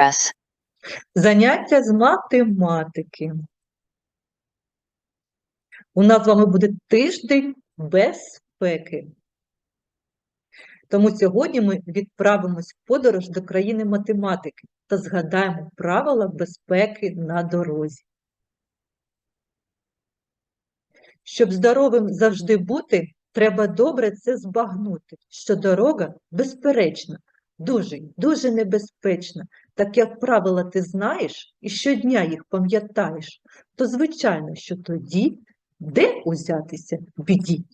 Progress. Заняття з математики. У нас з вами буде тиждень безпеки. Тому сьогодні ми відправимось в подорож до країни математики та згадаємо правила безпеки на дорозі. Щоб здоровим завжди бути, треба добре це збагнути, що дорога безперечна, дуже, дуже небезпечна. Так як правила ти знаєш і щодня їх пам'ятаєш, то звичайно, що тоді де узятися біді.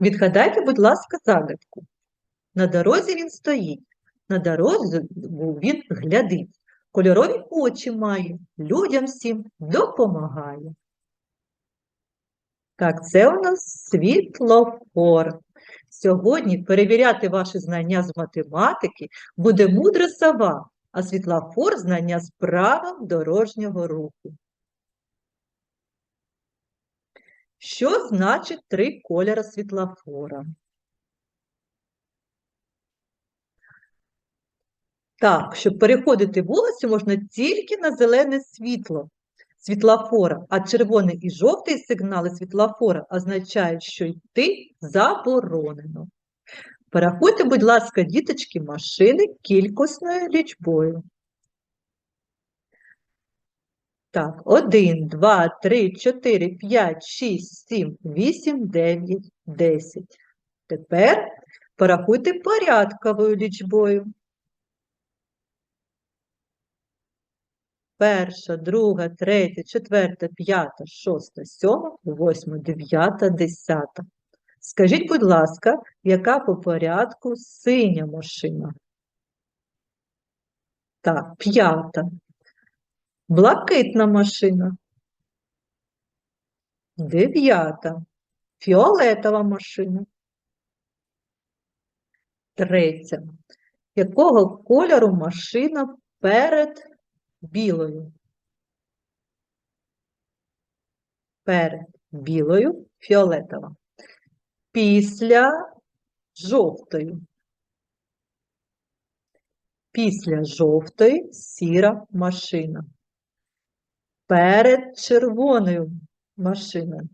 Відгадайте, будь ласка, загадку. На дорозі він стоїть, на дорозі він глядить, кольорові очі має, людям всім допомагає. Так, це у нас світлофор. Сьогодні перевіряти ваші знання з математики буде мудра сова, а світлофор – знання з правил дорожнього руху. Що значить три кольори світлофора? Так, щоб переходити вулицю, можна тільки на зелене світло світлофора, а червоний і жовтий сигнали світлофора означають, що йти заборонено. Порахуйте, будь ласка, діточки, машини кількісною лічбою. Так, 1, 2, 3, 4, 5, 6, 7, 8, 9, 10. Тепер порахуйте порядковою лічбою. Перша, друга, третя, четверта, п'ята, шоста, сьома, восьма, дев'ята, десята. Скажіть, будь ласка, яка по порядку синя машина? Так, п'ята. Блакитна машина. Дев'ята. Фіолетова машина. Третя. Якого кольору машина перед білою? Перед білою фіолетова. Після жовтої. Після жовтої сіра машина. Перед червоною машиною.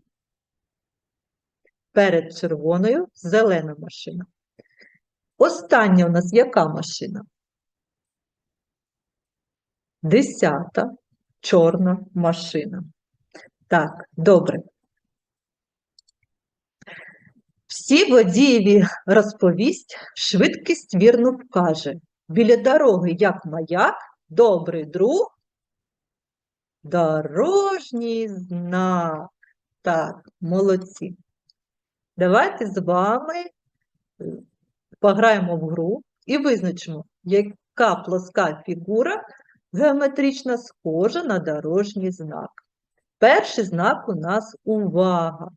Перед червоною зелена машина. Остання у нас яка машина? Десята чорна машина. Так, добре. Всі водієві розповість, швидкість вірно вкаже. Біля дороги, як маяк, добрий друг, дорожній знак. Так, молодці. Давайте з вами е, пограємо в гру і визначимо, яка плоска фігура геометрична схожа на дорожній знак. Перший знак у нас увага.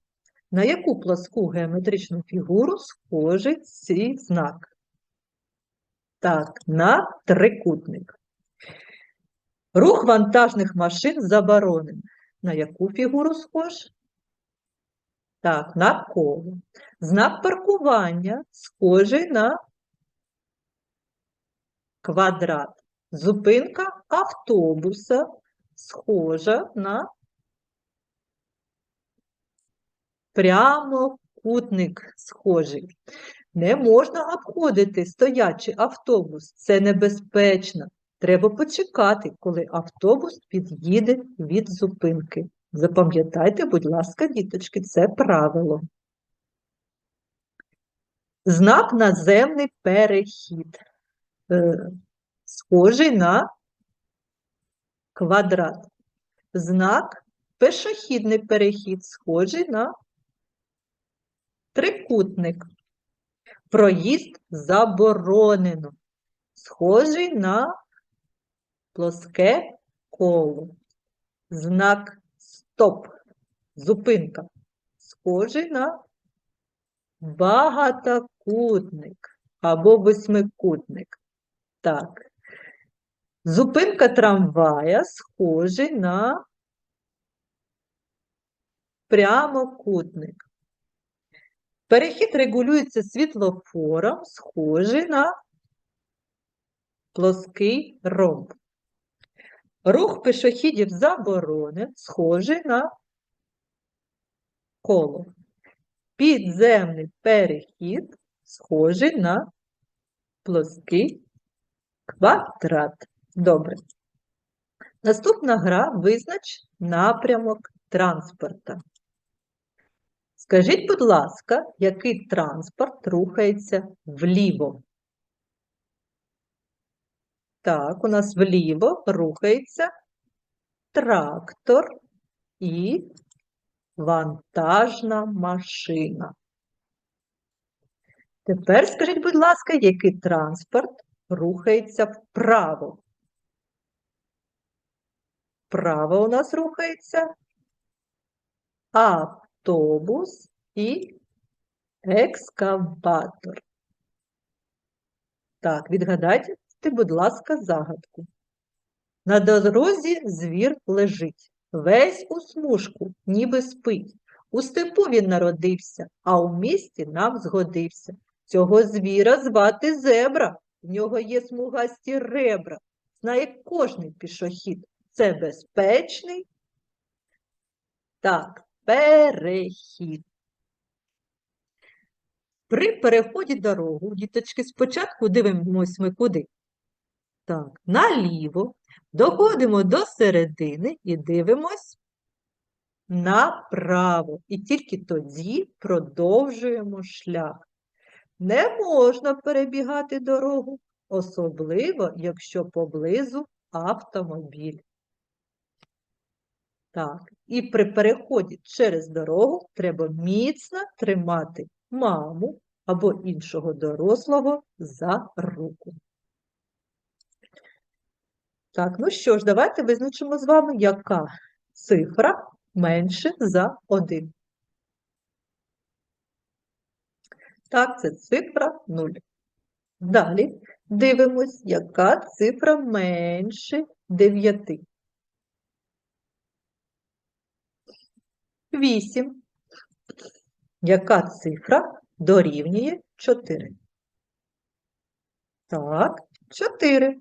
На яку плоску геометричну фігуру схожий цей знак? Так, на трикутник. Рух вантажних машин заборонений. На яку фігуру схож? Так, на коло. Знак паркування схожий на квадрат. Зупинка автобуса схожа на прямокутник схожий. Не можна обходити стоячий автобус, це небезпечно. Треба почекати, коли автобус під'їде від зупинки. Запам'ятайте, будь ласка, діточки, це правило. Знак наземний перехід. Схожий на квадрат. Знак пешохідний перехід, схожий на трикутник. Проїзд заборонено, схожий на плоске коло. Знак стоп, зупинка, схожий на багатокутник або восьмикутник. Так. Зупинка трамвая схожий на прямокутник. Перехід регулюється світлофором, схожий на плоский ромб. Рух пішохідів заборонен, схожий на коло. Підземний перехід схожий на плоский квадрат. Добре. Наступна гра визнач напрямок транспорта. Скажіть, будь ласка, який транспорт рухається вліво? Так, у нас вліво рухається трактор і вантажна машина. Тепер скажіть, будь ласка, який транспорт рухається вправо? Вправо у нас рухається автобус і екскаватор. Так, відгадайте, будь ласка, загадку. На дорозі звір лежить, весь у смужку, ніби спить. У степу він народився, а у місті нам згодився. Цього звіра звати зебра, в нього є смугасті ребра. Знає кожний пішохід. Це безпечний. Так, перехід. При переході дорогу, діточки, спочатку дивимось ми куди? Так, наліво, доходимо до середини і дивимось направо. І тільки тоді продовжуємо шлях. Не можна перебігати дорогу, особливо, якщо поблизу автомобіль. Так, і при переході через дорогу треба міцно тримати маму або іншого дорослого за руку. Так, ну що ж, давайте визначимо з вами, яка цифра менше за 1. Так, це цифра 0. Далі дивимось, яка цифра менше 9. 8. Яка цифра дорівнює 4? Так, 4.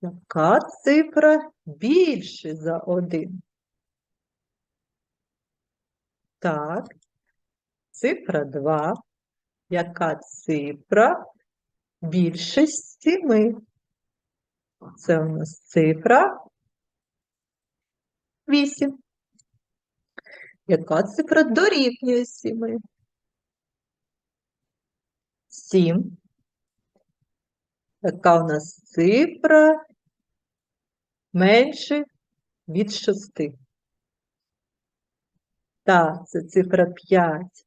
Яка цифра більше за 1? Так, цифра 2. Яка цифра більше 7? Це у нас цифра 8. Яка цифра дорівнює 7? 7. Яка у нас цифра менше від 6? Так, це цифра 5.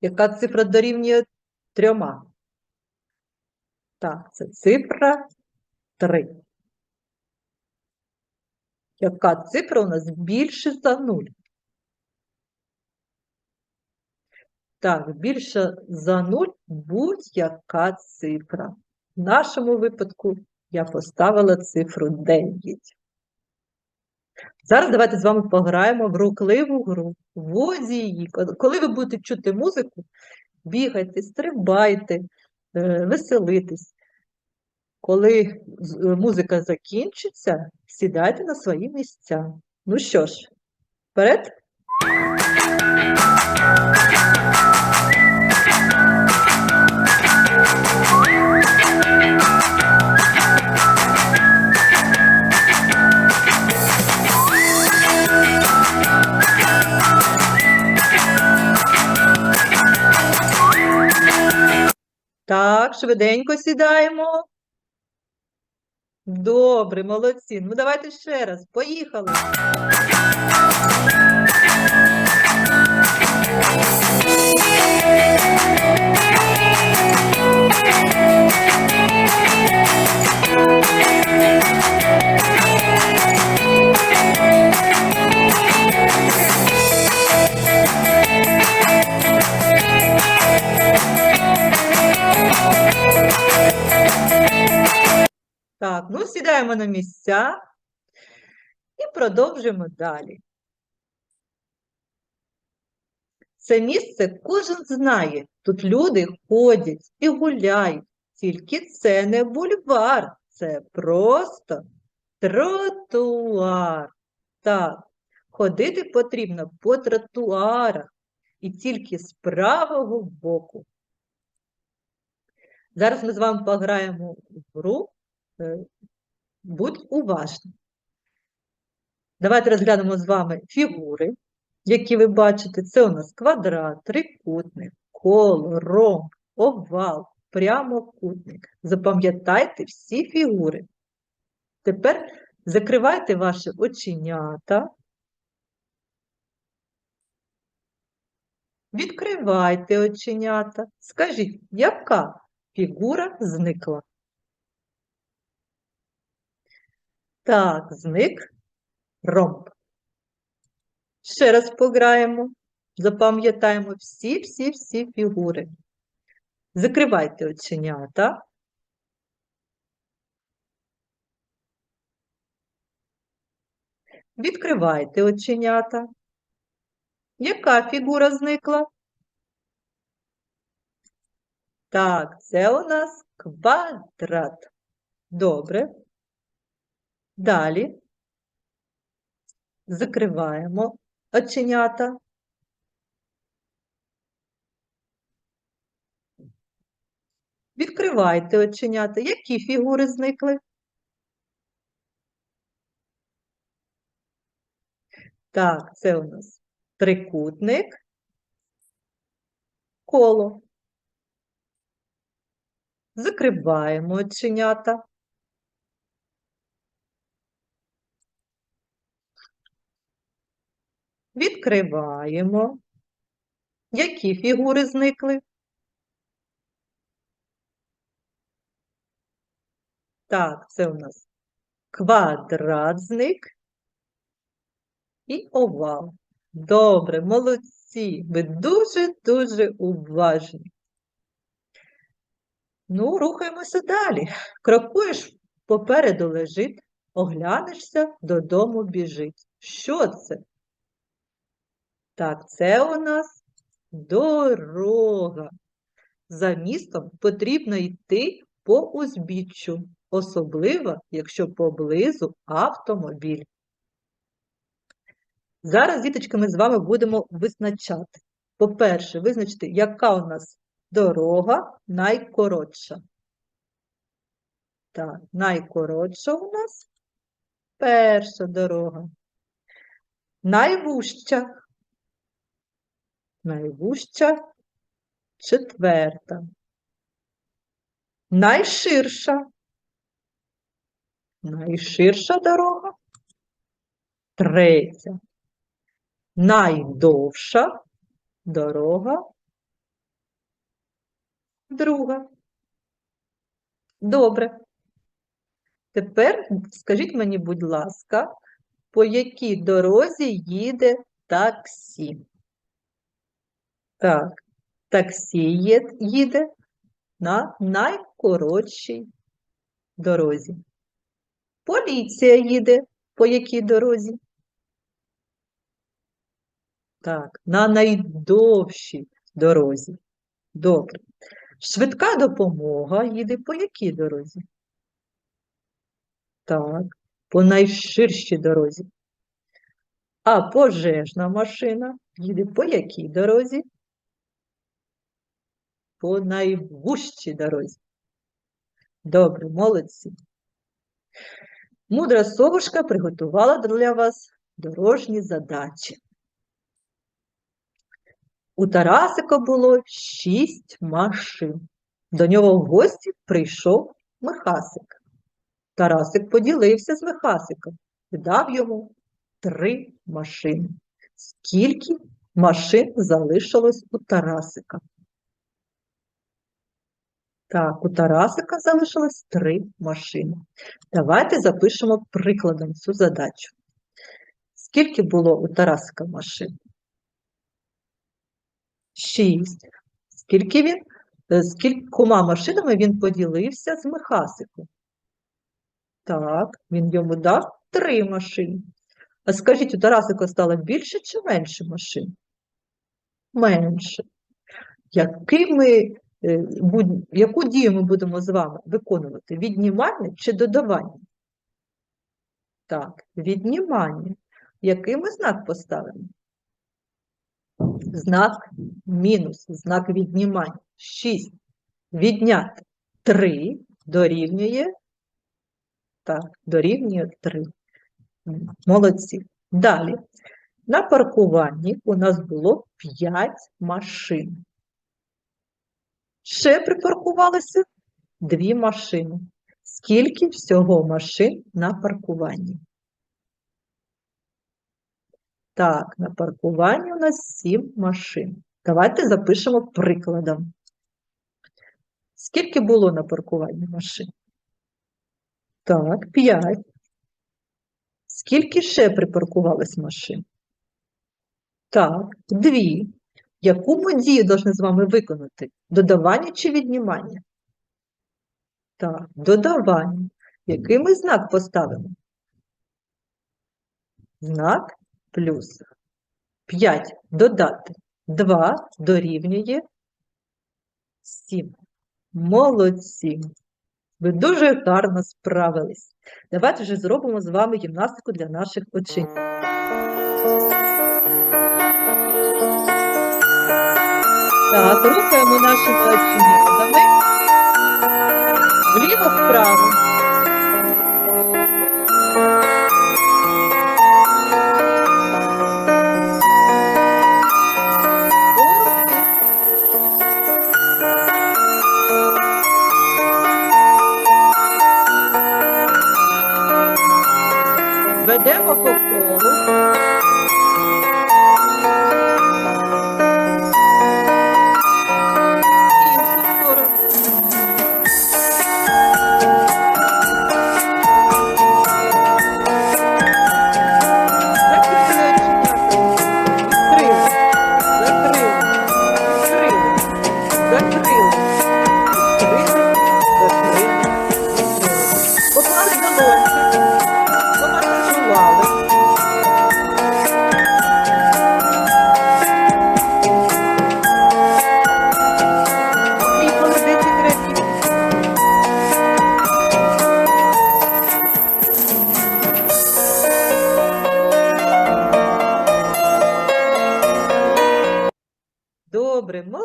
Яка цифра дорівнює 3? Так, це цифра 3. Яка цифра у нас більше за 0? Так, більше за 0 будь-яка цифра. В нашому випадку я поставила цифру 9. Зараз давайте з вами пограємо в рухливу гру. Водії. Коли ви будете чути музику, бігайте, стрибайте, е, веселитесь. Коли музика закінчиться, сідайте на свої місця. Ну що ж, вперед! Швиденько сідаємо. Добре, молодці. Ну, давайте ще раз. Поїхали. Так, ну сідаємо на місця і продовжуємо далі. Це місце кожен знає. Тут люди ходять і гуляють. Тільки це не бульвар, це просто тротуар. Так, ходити потрібно по тротуарах і тільки з правого боку. Зараз ми з вами пограємо в гру. Е, Будь уважні. Давайте розглянемо з вами фігури, які ви бачите. Це у нас квадрат, трикутник, коло, ромб, овал, прямокутник. Запам'ятайте всі фігури. Тепер закривайте ваші оченята. Відкривайте оченята. Скажіть, яка фігура зникла? Так, зник ромб. Ще раз пограємо. Запам'ятаємо всі-всі-всі фігури. Закривайте оченята. Відкривайте оченята. Яка фігура зникла? Так, це у нас квадрат. Добре. Далі закриваємо оченята. Відкривайте оченята. Які фігури зникли? Так, це у нас трикутник, коло. Закриваємо оченята. Відкриваємо. Які фігури зникли? Так, це у нас квадрат зник і овал. Добре, молодці. Ви дуже-дуже уважні. Ну, рухаємося далі. Крокуєш, попереду лежить, оглянешся, додому біжить. Що це? Так, це у нас дорога. За містом потрібно йти по узбіччю, особливо, якщо поблизу автомобіль. Зараз, діточки, ми з вами будемо визначати. По-перше, визначити, яка у нас дорога найкоротша. Так, найкоротша у нас перша дорога. Найвужча. Найвужча четверта. Найширша. Найширша дорога. Третя. Найдовша дорога. Друга. Добре. Тепер скажіть мені, будь ласка, по якій дорозі їде таксі? Так, таксі їде на найкоротшій дорозі. Поліція їде по якій дорозі? Так, на найдовшій дорозі. Добре. Швидка допомога їде по якій дорозі? Так, по найширшій дорозі. А пожежна машина їде по якій дорозі? По найвужчій дорозі. Добре, молодці. Мудра совушка приготувала для вас дорожні задачі. У Тарасика було шість машин. До нього в гості прийшов Михасик. Тарасик поділився з Михасиком і дав йому три машини. Скільки машин залишилось у Тарасика? Так, у Тарасика залишилось три машини. Давайте запишемо прикладом цю задачу. Скільки було у Тарасика машин? Шість. Скільки він, е, з кількома машинами він поділився з Михасиком? Так, він йому дав три машини. А скажіть, у Тарасика стало більше чи менше машин? Менше. Якими е, яку дію ми будемо з вами виконувати? Віднімання чи додавання? Так, віднімання. Який ми знак поставимо? Знак мінус, знак віднімання. 6. Відняти 3 дорівнює. Так, дорівнює 3. Молодці. Далі. На паркуванні у нас було 5 машин. Ще припаркувалося 2 машини. Скільки всього машин на паркуванні? Так, на паркуванні у нас 7 машин. Давайте запишемо прикладом. Скільки було на паркуванні машин? Так, 5. Скільки ще припаркувалось машин? Так, 2. Яку ми дію повинні з вами виконати? Додавання чи віднімання? Так, додавання. Який ми знак поставимо? Знак плюс. 5 додати 2 дорівнює 7. Молодці. Ви дуже гарно справились. Давайте вже зробимо з вами гімнастику для наших очей. Так, рухаємо нашими оченятами. Вліво-вправо. Ведемо по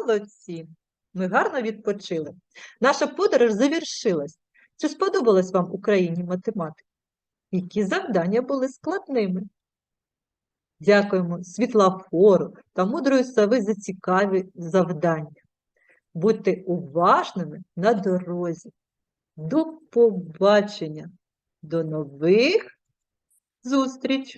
молодці. Ми гарно відпочили. Наша подорож завершилась. Чи сподобалась вам Україні математика? Які завдання були складними? Дякуємо світлофору та мудрої сови за цікаві завдання. Будьте уважними на дорозі. До побачення. До нових зустріч!